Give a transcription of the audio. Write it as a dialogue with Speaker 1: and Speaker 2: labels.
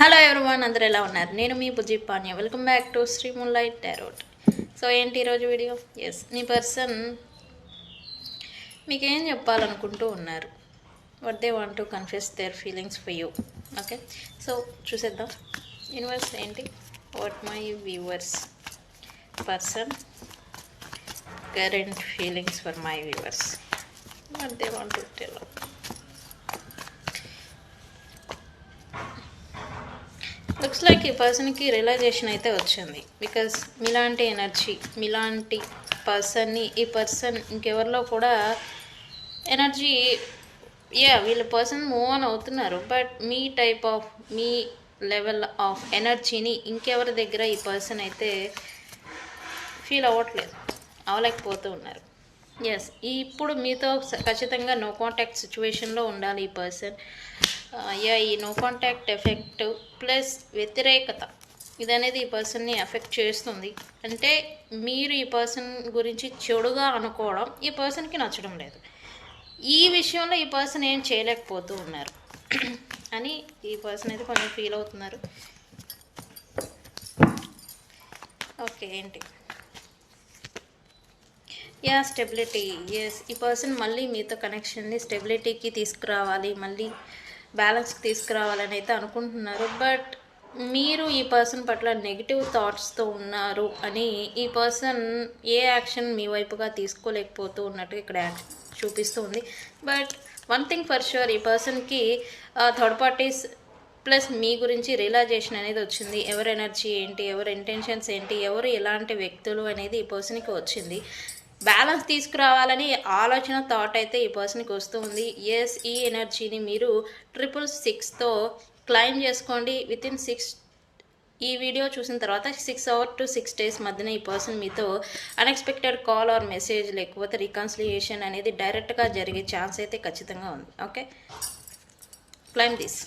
Speaker 1: Hello everyone అందరు ఎలా ఉన్నారు? నేను మీ Bujji పాన్య welcome back to Sri light tarot so ఏంటి ఈరోజు వీడియో ఎస్ మీ పర్సన్ మీకేం చెప్పాలనుకుంటూ ఉన్నారు? What they want to confuse their feelings for you okay so చూసేద్దాం. యూనివర్స్ ఏంటి? What my viewers person current feelings for my viewers what they want to tell looks like ఈ పర్సన్కి realisation అయితే వచ్చింది. బికాస్ మీలాంటి ఎనర్జీ మీలాంటి పర్సన్ని ఈ పర్సన్ ఇంకెవరిలో కూడా ఎనర్జీ యా వీళ్ళ పర్సన్ మూవ్ ఆన్ అవుతున్నారు. బట్ మీ టైప్ ఆఫ్ మీ లెవెల్ ఆఫ్ ఎనర్జీని ఇంకెవరి దగ్గర ఈ పర్సన్ అయితే ఫీల్ అవ్వట్లేదు. అవలేకపోతూ ఉన్నారు. ఎస్ ఇప్పుడు మీతో స- ఖచ్చితంగా నో కాంటాక్ట్ సిచ్యువేషన్లో ఉండాలి ఈ పర్సన్ అయ్యా ఈ నో కాంటాక్ట్ ఎఫెక్ట్ ప్లస్ వ్యతిరేకత ఇది అనేది ఈ పర్సన్ని ఎఫెక్ట్ చేస్తుంది. అంటే మీరు ఈ పర్సన్ గురించి చెడుగా అనుకోవడం ఈ పర్సన్కి నచ్చడం లేదు. ఈ విషయంలో ఈ పర్సన్ ఏం చేయలేకపోతూ ఉన్నారు. అని ఈ పర్సన్ అయితే కొంచెం ఫీల్ అవుతున్నారు. ఓకే ఏంటి? యా స్టెబిలిటీ ఎస్ ఈ పర్సన్ మళ్ళీ మీతో కనెక్షన్ని స్టెబిలిటీకి తీసుకురావాలి మళ్ళీ బ్యాలెన్స్కి తీసుకురావాలని అయితే అనుకుంటున్నారు. బట్ మీరు ఈ పర్సన్ పట్ల నెగిటివ్ థాట్స్తో ఉన్నారు అని ఈ పర్సన్ ఏ యాక్షన్ మీ వైపుగా తీసుకోలేకపోతూ ఉన్నట్టు ఇక్కడ చూపిస్తూ ఉంది. But one thing for sure ఈ పర్సన్కి థర్డ్ పార్టీస్ ప్లస్ మీ గురించి రియలైజేషన్ అనేది వచ్చింది. ఎవరి ఎనర్జీ ఏంటి ఎవరి ఇంటెన్షన్స్ ఏంటి ఎవరు ఎలాంటి వ్యక్తులు అనేది ఈ పర్సన్కి వచ్చింది. బ్యాలెన్స్ తీసుకురావాలని ఆలోచన థాట్ అయితే ఈ పర్సన్కి వస్తుంది ఎస్ ఈ ఎనర్జీని మీరు ట్రిపుల్ సిక్స్తో క్లైమ్ చేసుకోండి. విత్ ఇన్ సిక్స్ ఈ వీడియో చూసిన తర్వాత six hour to six days మధ్యన ఈ పర్సన్ మీతో అన్ఎక్స్పెక్టెడ్ కాల్ ఆర్ మెసేజ్ లేకపోతే రికన్సిలియేషన్ అనేది డైరెక్ట్గా జరిగే ఛాన్స్ అయితే ఖచ్చితంగా ఉంది. Okay claim this